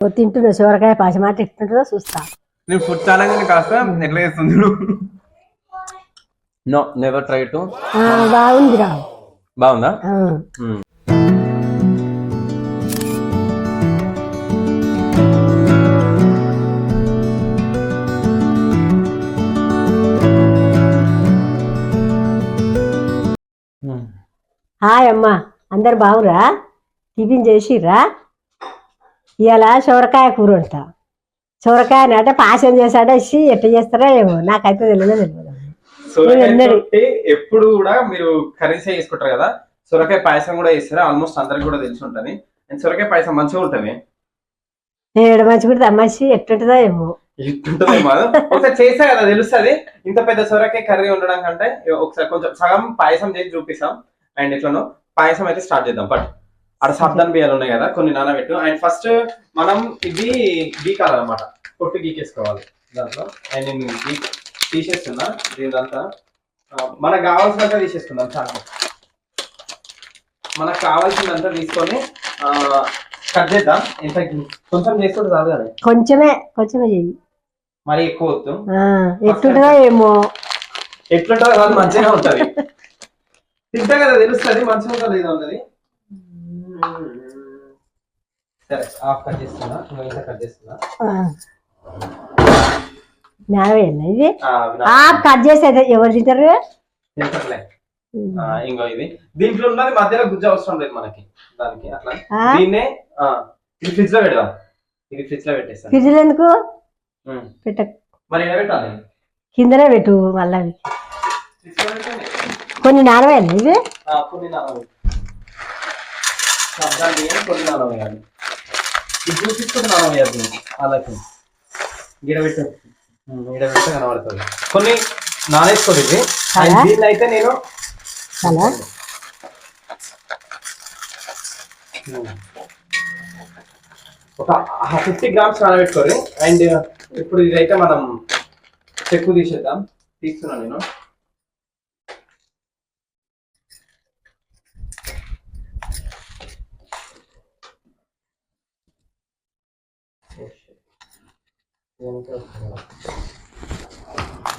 తింటున్నా సోరకాయ పాచమాట ఎట్టుంటుందో చూస్తా. నేను ఫుడ్ ఛాలెంజ్ కాస్త ఎట్లా చేస్తుంది నో నెవర్ ట్రై టు బాగుంది రా బాగుందా. మ్మ్. హాయ్ అమ్మా అందరు బాగురా టిఫిన్ చేసిర్రా? ఇవాళ సోరకాయ కూర వండుతా. సోరకాయ అంటే పాచం చేశాడో ఇచ్చి ఎట్లా చేస్తారో ఏమో నాకైతే తెలియదు తెలియదు. ఎప్పుడు కూడా మీరు కర్రీస్ చేసుకుంటారు కదా సొరకాయ పాయసం కూడా చేస్తారు? ఆల్మోస్ట్ అందరికి కూడా తెలిసి ఉంటది. అండ్ సొరకాయ పాయసం మంచిగా ఉంటది? ఏడు మంచి కూడా అమ్మాయి ఎట్టుంటుందో ఏమో. ఇట్టుంటది మాది ఒకసారి చేసా కదా తెలుస్తుంది. ఇంత పెద్ద సొరకాయ కర్రీ ఉండడం కంటే ఒకసారి కొంచెం సగం పాయసం చేసి చూపిస్తాం. అండ్ ఇట్లనో పాయసం అయితే స్టార్ట్ చేద్దాం. బట్ అక్కడ సాబ్దాన్ బియ్యాలు ఉన్నాయి కదా కొన్ని నానబెట్టు. అండ్ ఫస్ట్ మనం ఇది గీకాలన్నమాట. పొట్టు గీకేసుకోవాలి దాంట్లో. అండ్ నేను గీ తీసేస్తున్నా దీనిదంతా. మనకు కావాల్సినంత తీసేసుకుందాం చాలా. మనకు కావాల్సినంత తీసుకొని కట్ చేద్దాం. ఇంత కొంచెం చేసుకుంటే చాలు కదా. కొంచెమే కొంచెమే చెయ్యి. మరి ఎక్కువ వద్దు. ఆ, ఎట్టుంటుందో ఏమో. ఎట్లుంటుందో కాదు మంచిగా ఉంటది. తింటా కదా తెలుస్తుంది మంచిగా ఉంటుంది ఇది ఉన్నది సరే హాఫ్ కట్ చేస్తున్నా. ఇంకా ఇంత కట్ చేస్తున్నా. న్యాయమేనా ఇది? ఆ, అవి ఆ నా- కట్ చేసి అయితే ఎవరు తింటారు? ఇంకో ఇది. దీంట్లో ఉన్నది మధ్యలో గుజ్జు అవసరం లేదు మనకి. దానికి అట్లా? దీన్నే ఇది ఫ్రిడ్జ్లో పెడదాం. ఇది ఫ్రిడ్జ్లో పెట్టేస్తాను. ఫ్రిడ్జ్లో ఎందుకు? ఉమ్. పెట్ట మరి ఎలా పెట్టాలి? కిందనే పెట్టు మళ్ళీ. ఫ్రిడ్జ్లో పెట్టండి. కొన్ని నానవేనా ఆ, కొన్ని కొన్ని నానవేయాలి ఇది చూపించుకుంటే నానవేయాలి దీన్ని. అలాగే గిడబెట్టు గిడబెట్టు కనబడుతుంది. కొన్ని నానేసుకోండి ఇది? దీన్ని అయితే నేను ఒక ఫిఫ్టీ గ్రామ్స్ నానబెట్టుకోండి. అండ్ ఇప్పుడు ఇదైతే మనం చెక్కు తీసేద్దాం. తీస్తున్నాను నేను.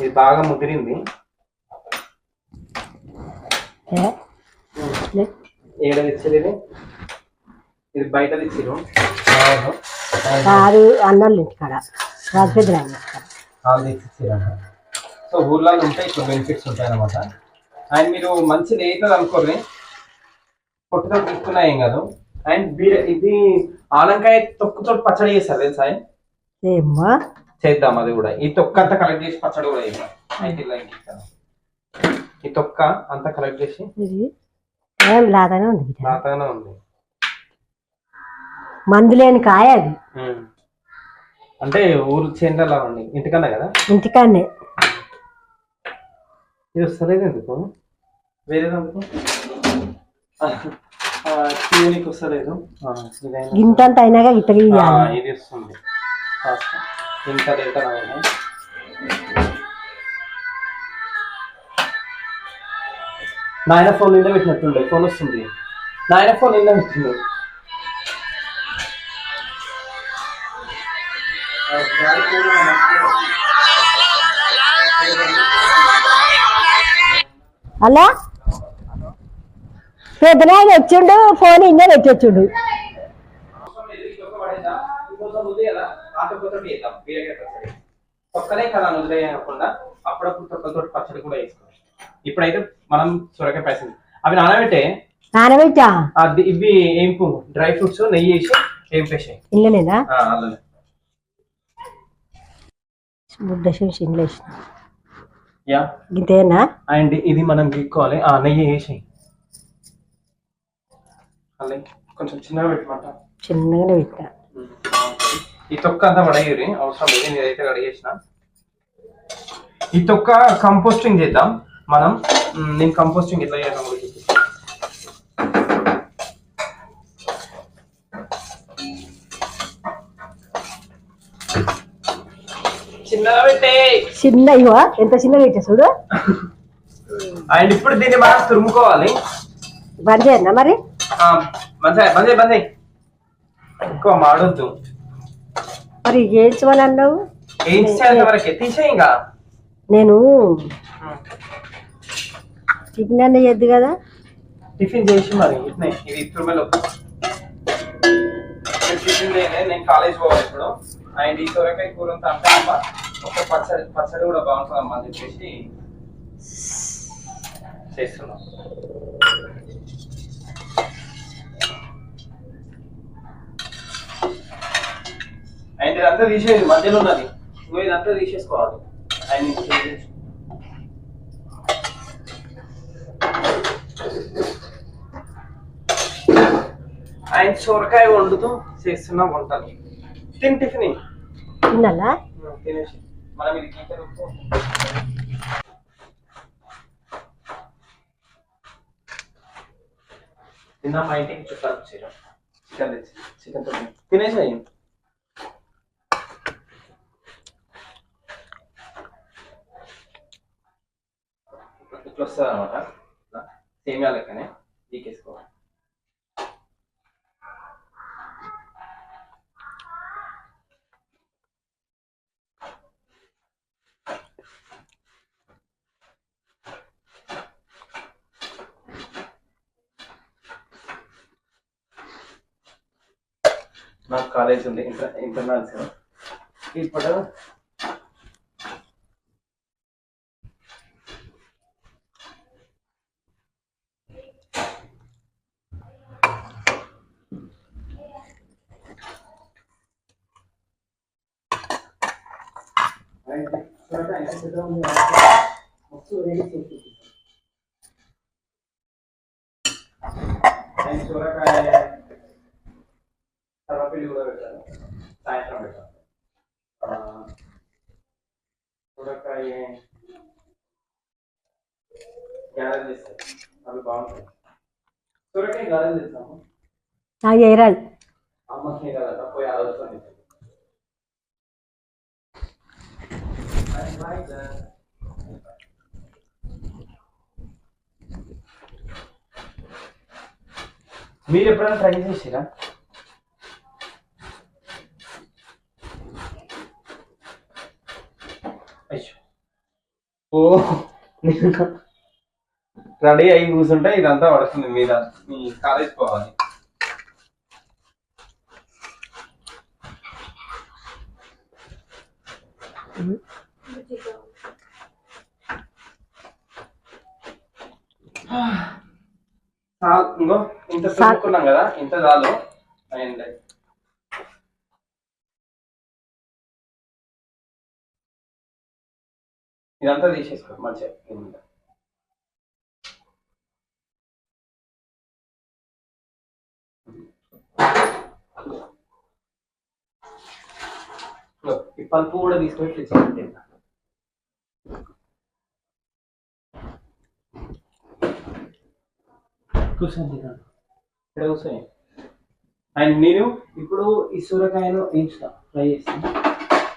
ఇది బాగా ముదిరింది. ఏడ తెచ్చేది ఇది? బయట తెచ్చిరు కాదు అన్నం ఇంటికాడ. రాజపేద వాళ్ళు తెచ్చిచ్చిరంట సో ఊర్లలో ఉంటాయి ఇప్పుడు బెనిఫిట్స్ ఉంటాయి అనమాట అండ్ మీరు మంచిది అవుతుంది అనుకోర్రి. పొట్టుతో తీసుకున్నా ఏం కాదు. అండ్ బీర ఇది ఆలంకాయ తొక్కుతో పచ్చడి చేస్తారు తెలుసా చేద్దాం అది కూడా. ఈ తొక్క అంతా కలెక్ట్ చేసి పచ్చడి కూడా చేద్దాం. అయితే ఇలా ఇంక ఇస్తాను. ఈ తొక్క అంతా కలెక్ట్ చేసి ఏం లాగానే ఉంది ఉంది. మందు లేని కాయ అది. అంటే ఊరు చేంటలా ఉంది. ఇంటికన్నా కదా? ఇంటికాడనే. ఇది వస్తలేదు ఎందుకు? తీయనికి వస్తలేదు గింతంత అయినాక గీయాలి ఇది వస్తుంది. డెల్టా నాయన. నాయన ఫోన్ నిండా పెట్టినట్టుండే ఫోన్ వస్తుంది. నాయన ఫోన్ నిండా పెట్టిండు. అలా పెద్దనే వచ్చిండు ఫోన్ ఇంకే పెట్టొచ్చుడు ఒక్కనే కదా వదిలేయకుండా అప్పుడప్పుడు తొక్కలతో పచ్చడి కూడా వేసుకోవాలి ఇప్పుడైతే మనం సొరకాయ పైసలు అవి నానబెట్టే? నానబెట్టా అది ఇవి ఏంపు డ్రై ఫ్రూట్స్ నెయ్యి వేసి ఏంపేసాయి బుడ్డ చూసి వేసిన. యా అండ్ ఇది మనం గీక్కోవాలి ఆ నెయ్యి వేసి అల్లే కొంచెం చిన్నగా పెట్టమంట చిన్నగానే పెట్టా. ఈ తొక్క అంతా పడేయరి అవసరం లేదు నేను ఇదైతే కడిగేసిన ఈ తొక్క కంపోస్టింగ్ చేద్దాం. మనం నేను కంపోస్టింగ్ ఎట్లా కూడా పెట్టే. చిన్న ఇవో ఎంత పెట్టా చూడు? అండ్ ఇప్పుడు దీన్ని మనం తురుముకోవాలి. బంద్ చేయన్నా మరి. బంద్ బంద్ చేయి. ఎక్కువ మాడొద్దు. మరి చేయించమని అన్నావు? నేను టిఫిన్ అన్న చేద్దు కదా? టిఫిన్ చేసి మరి ఇట్నే ఇది తురుమలో. టిఫిన్ నేను కాలేజ్ పోవాలి ఇప్పుడు. ఆయన ఈ సొరకాయ కూర అంతా అంటే అమ్మ ఒక పచ్చడి పచ్చడి కూడా బాగుంటుందమ్మా అని చెప్పేసి చేస్తున్నాం. ఇదంతా తీసేది మధ్యలో ఉన్నది. నువ్వు ఇదంతా తీసేసుకోవాలి. ఆయన. ఆయన సొరకాయ వండుతూ చేస్తున్న వంటలు. తిని టిఫిన్. తిన్నాలా? తినేసి. మనం ఇది గీతలు నిన్న మా ఇంటికి చుట్టాలు చికెన్. చికెన్తో తినేసాయి ఇట్లా వస్తుంది అనమాట సేమియా లెక్కనే గీకేసుకోవాలి నాకు కాలేజ్ ఉంది ఇంటర్ ఇంటర్నల్స్ ఇప్పుడు సూరకాయ సర్వపిండి కూడా పెట్టాను సాయంత్రం పెట్టాను ఆ, సూరకాయ గ్యారెల్ చేస్తాయి అవి బాగుంటాయి సూరకాయ గ్యారెల్ చేస్తాము మీరు ఎప్పుడైనా ట్రై చేసిరా? ఓ రెడీ అయ్యి కూర్చుంటే ఇదంతా పడుతుంది మీద. మీ కాలేజ్ పోవాలి. చాలు ఇంకో ఇంత చదువుకున్నాం కదా ఇంత చాలు. అండ్ ఇదంతా తీసేసుకో మంచిగా ఈ పల్పు కూడా తీసుకొని ఫ్రిడ్జ్ కూర్చోండి ఇక్కడ అండ్ నేను ఇప్పుడు ఈ సూరకాయను వేయించుతా ఫ్రై చేస్తాను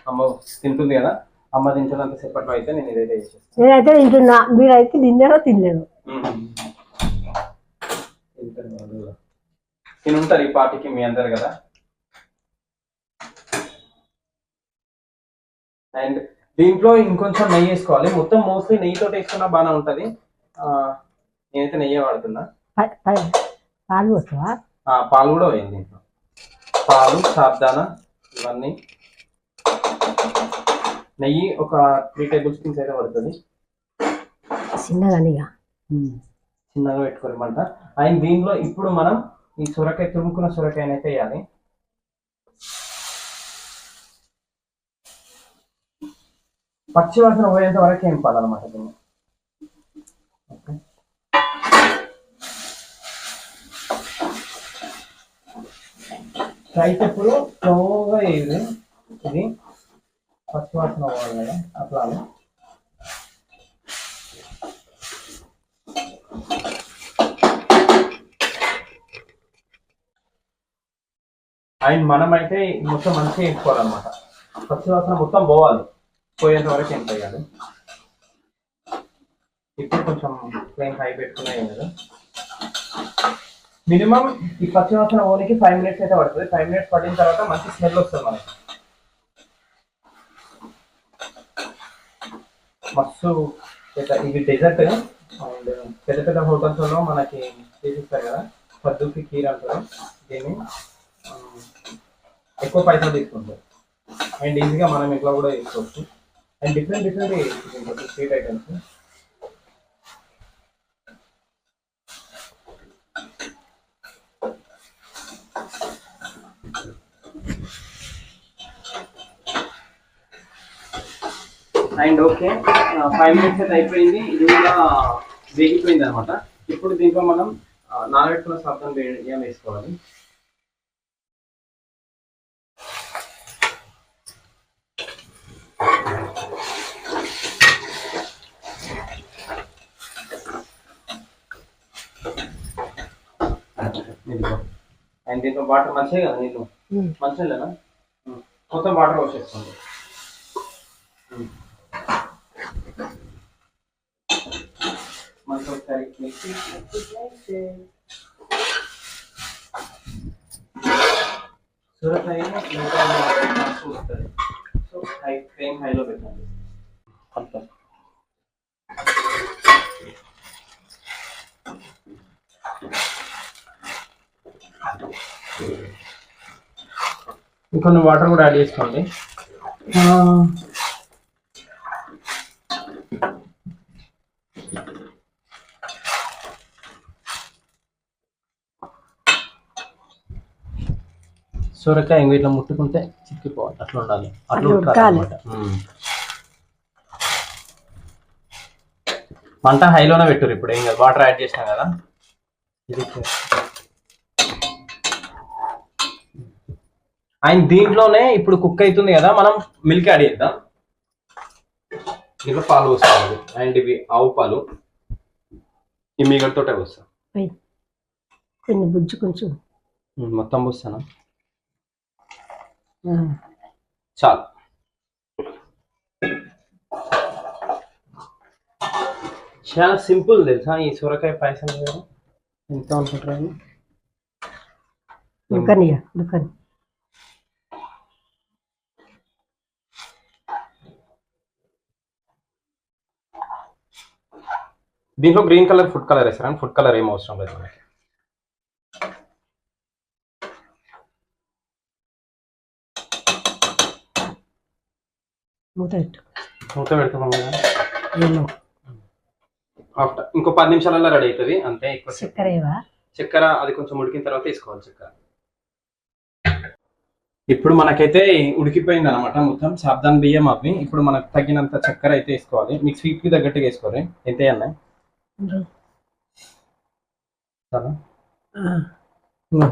అమ్మ తింటుంది కదా? అమ్మ తింటున్నంత సేపట్లో అయితే నేను ఇదైతే చేసేస్తాను నేనైతే తింటున్నా. మీరైతే తిన్నారో తినలేదు? నేను ఉంటారు ఈ పార్టీకి మీ అందరు కదా? అండ్ దీంట్లో ఇంకొంచెం నెయ్యి వేసుకోవాలి. మొత్తం మోస్ట్లీ నెయ్యితో వేసుకున్నా బాగానే ఉంటుంది. ఆ, నేనైతే నెయ్యి వాడుతున్నా. పాలు పోస్తావా పాలు కూడా పోయింది పాలు సాబ్దానా ఇవన్నీ. నెయ్యి ఒక త్రీ టేబుల్ స్పూన్స్ అయితే పడుతుంది. చిన్నగా చిన్నగా పెట్టుకోలేమంట అండ్ దీనిలో ఇప్పుడు మనం ఈ సొరకాయ తురుముకున్న సొరకాయని అయితే వేయాలి. పచ్చి వాసన పోయేంత వరకు ఏం పాలన్నమాట దీన్ని. రైట్ ఇప్పుడు స్లోగా ఇది ఫస్ట్ వాసన పోవాలి కదా అట్లా అండ్ మనమైతే మొత్తం మంచిగా వేసుకోవాలన్నమాట. ఫస్ట్ వాసన మొత్తం పోవాలి. పోయేంత వరకు ఏం చేయాలి? ఇప్పుడు కొంచెం ఫ్లేమ్ హై పెట్టుకున్నాయి కదా మినిమం ఈ పచ్చివాసన ఓనికి ఫైవ్ మినిట్స్ అయితే పడుతుంది. ఫైవ్ మినిట్స్ పడిన తర్వాత మంచి స్మెల్ వస్తుంది మనకి. మస్తు ఇవి డెజర్ట్ అండ్ పెద్ద పెద్ద హోటల్స్లో మనకి చేసిస్తారు కదా. పద్దుకి కీర్ అంటారు. దీన్ని ఎక్కువ పైసలు తీసుకుంటారు. అండ్ ఈజీగా మనం ఇంట్లో కూడా తీసుకోవచ్చు and different different street items and okay five minutes అయితే అయిపోయింది. ఇది కూడా వేగిపోయింది అనమాట ఇప్పుడు దీంట్లో మనం నానబెట్టుకున్న సబ్దం బియ్యం వేసుకోవాలి. అండ్ దీంట్లో వాటర్ మంచిగా కదా నీళ్ళు. మంచిగా మొత్తం వాటర్ వచ్చేస్తుంది మనకు వస్తుంది సో హై ఫ్లేమ్ హైలో పెట్టండి అంతా ఇంకొన్ని వాటర్ కూడా యాడ్ చేసుకోండి. సొరకాయ ఇంక ఇట్లా ముట్టుకుంటే చిక్కిపోవాలి అట్లా ఉండాలి. అట్లా ఉడకాలి. మంట హైలోనే పెట్టురు ఇప్పుడు. ఏం కాదు వాటర్ యాడ్ చేసినాం కదా. ఇది అండ్ దీంట్లోనే ఇప్పుడు కుక్ అవుతుంది కదా మనం మిల్క్ యాడ్ చేద్దాం. దీంట్లో పాలు పోసుకోవాలి. అండ్ ఇవి ఆవు పాలు. ఈ మీగడతోటే పోస్తాం. కొన్ని బుజ్జు కొంచెం. మొత్తం పోస్తాను? ఆ, చాలు చాలా సింపుల్ తెలుసా ఈ సొరకాయ పాయసం చేయడం ఎంత అనుకుంటారు ఉడకనియ ఉడకని దీంట్లో గ్రీన్ కలర్ ఫుడ్ కలర్ వేస్తారని ఫుడ్ కలర్ ఏం అవసరం లేదు మనకి మూత పెట్టు మూత ఆఫ్టర్ ఇంకో పది నిమిషాలలో రెడీ అవుతుంది. అంతే ఎక్కువ. చక్కెర చక్కెర అది కొంచెం ఉడికిన తర్వాత వేసుకోవాలి చక్కెర. ఇప్పుడు మనకైతే ఉడికిపోయింది అనమాట మొత్తం. సాబ్దాన్ బియ్యం అవి. ఇప్పుడు మనకు తగినంత చక్కెర అయితే వేసుకోవాలి. మీకు స్వీట్కి తగ్గట్టుగా వేసుకోవాలి. ఎంత అన్న చాలా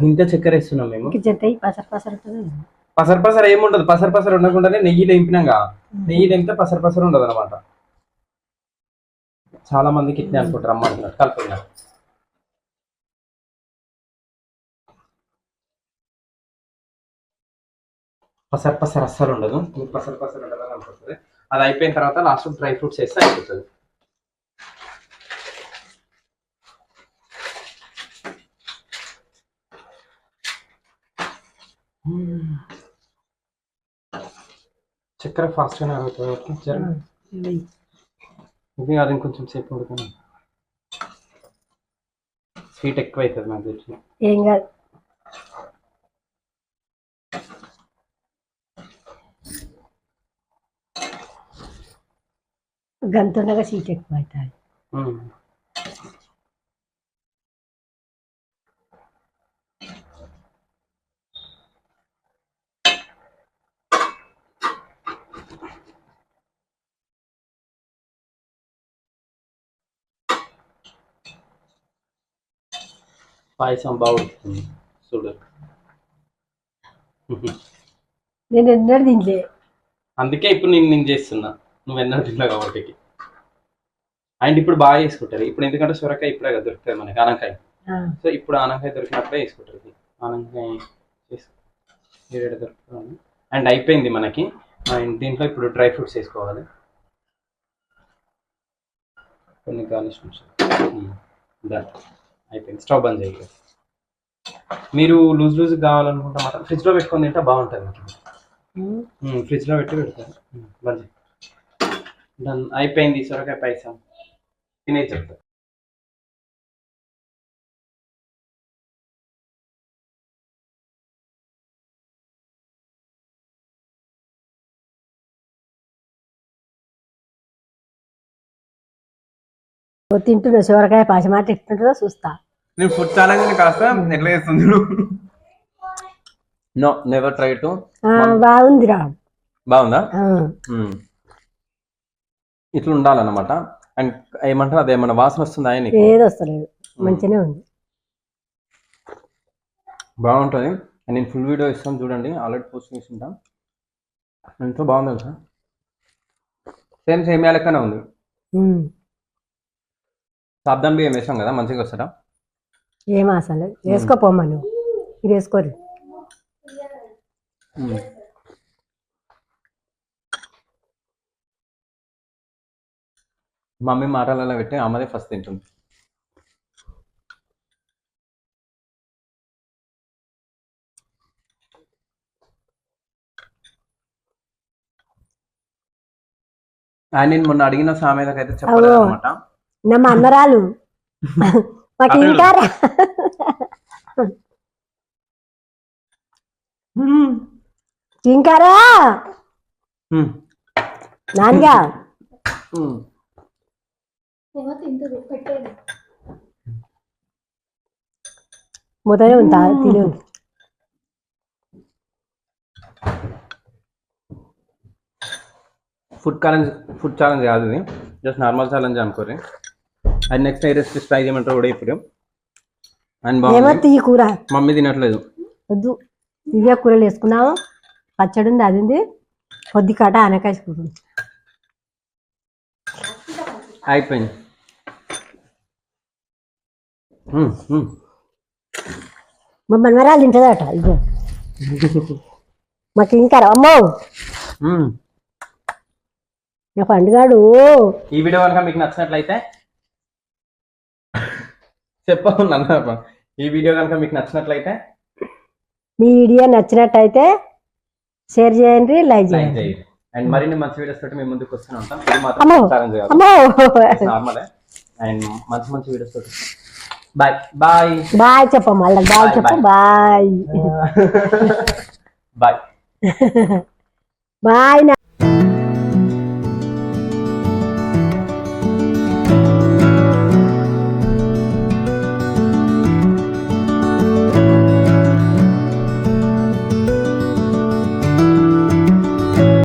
ఇంత చక్కెర వేస్తున్నాం మేము. పసరు పసరు ఏముండదు పసరు పసరు ఉండకుండానే నెయ్యి లేంపినాగా నెయ్యి లేంపితే పసరు పసరు ఉండదు అనమాట చాలా మందికి ఇట్నే అనుకుంటారు అమ్మంటున్నారు కలిపిన. పసరు పసరు అస్సలు ఉండదు. మీకు పసరు పసరు ఉండదు అని అనుకుంటుంది అది అయిపోయిన తర్వాత లాస్ట్ డ్రై ఫ్రూట్స్ వేస్తే అయిపోతుంది. చక్కెర ఫాస్ట్గానే అవుతుంది ఓకే జర వెయ్యి. ఇది అది ఇంకొంచెం సేపు ఉడకని స్వీట్ ఎక్కువ అవుతుంది నాకు తెలిసి ఏం కాదు. గంతుండగా సీట్ ఎక్కువ అవుతుంది పాయసం బాగుంటుంది చూడు. నేను ఎన్నడూ తినలే అందుకే ఇప్పుడు నేను నేను చేస్తున్నా. నువ్వు ఎన్నో తిన్నా కాబట్టి. అండ్ ఇప్పుడు బాగా చేసుకుంటారు. ఇప్పుడు ఎందుకంటే సొరకాయ ఇప్పుడే కదా దొరుకుతుంది మనకి ఆనకాయ. సో ఇప్పుడు ఆనకాయ దొరికినప్పుడే వేసుకుంటారు ఇది. ఆనకాయ ఏడేడ దొరుకుతుంది. అండ్ అయిపోయింది మనకి. అండ్ దీంట్లో ఇప్పుడు డ్రై ఫ్రూట్స్ వేసుకోవాలి. కొన్ని గార్నిష్ డన్. అయిపోయింది. స్టవ్ బంద్ చేయాలి మీరు లూజ్ లూజ్ కావాలనుకుంటే మాత్రం ఫ్రిడ్జ్లో పెట్టుకొని తింటే బాగుంటుంది మనకి ఉమ్, ఫ్రిడ్జ్లో పెట్టి పెడతారు. బంద్ డన్ అయిపోయింది సొరకాయ పాయసం తినే చెప్తా. తింటున్నా సోరకాయ పాశమాట ఇస్తుంటుందో చూస్తా. నేను ఫుడ్ ఛాలెంజ్ కాస్త ఎట్లా చేస్తుంది నో నెవర్ ట్రై టు బాగుందిరా. బాగుందా? మ్మ్. ఇట్లా ఉండాలన్నమాట అండ్ ఏమంటారు అదేమన్నా వాసన వస్తుందా నీకు? ఏది వస్తలేదు. మంచిగానే ఉంది. బాగుంటుంది. అండ్ నేను ఫుల్ వీడియో ఇస్తాను చూడండి. ఆల్రెడీ పోస్ట్ చేసి ఉంటాం. ఎంతో బాగుంది తెలుసా సేమ్ సేమ్ లెక్కనే ఉంది. ఉమ్. సాబ్దాన్ బియ్యం వేసాం కదా మంచిగా వస్తారా ఏం అసలు వేసుకోపోమ్మా నువ్వు. ఇది వేసుకోరు మ్మ్. మమ్మీ మాటలలో పెట్టి అమ్మదే ఫస్ట్ తింటుంది. నేను మొన్న అడిగిన సామెతకైతే చెప్పలేదు. అనమాట నమ్మ అందరాలు మాకు ఇంకా రా. ఇంకా రా నాన్నగా మొదలే ఉంటా తిను ఫుడ్ ఛాలెంజ్ ఫుడ్ ఛాలెంజ్ కాదు ఇది just normal challenge అనుకోరి and next a recipes try చేయమంటారు కూడా ఇప్పుడు. అండ్ కూర. మమ్మీ తినట్లేదు. వద్దు. ఇవే కూరలు వేసుకున్నాము. పచ్చడి ఉంది అది ఉంది. కొద్ది కాట ఆనకాయ కూర ఉంది. అయిపోయింది. మ్మ్, మ్మ్. మా మనవరాలు తింటుందట ఇగో. మాకు ఇంకా రా. అమ్మో. మ్మ్. నా పండుగాడు. ఈ వీడియో కనుక మీకు నచ్చినట్లయితే చెప్పు నన్ను. ఈ వీడియో కనుక మీకు నచ్చినట్లయితే మీ వీడియో నచ్చినట్టయితే షేర్ చేయండి లైక్ చేయండి. అండ్ మరిన్ని మంచి వీడియోస్ తోటి మేము ముందుకు వస్తూనే ఉంటాం. ఇది. మాత్రం నార్మలే అండ్ మంచి మంచి వీడియోస్ తోటి. బాయ్ బాయ్ బాయ్ చెప్పు మళ్ళీ బాయ్ చెప్పు. Bye bye bye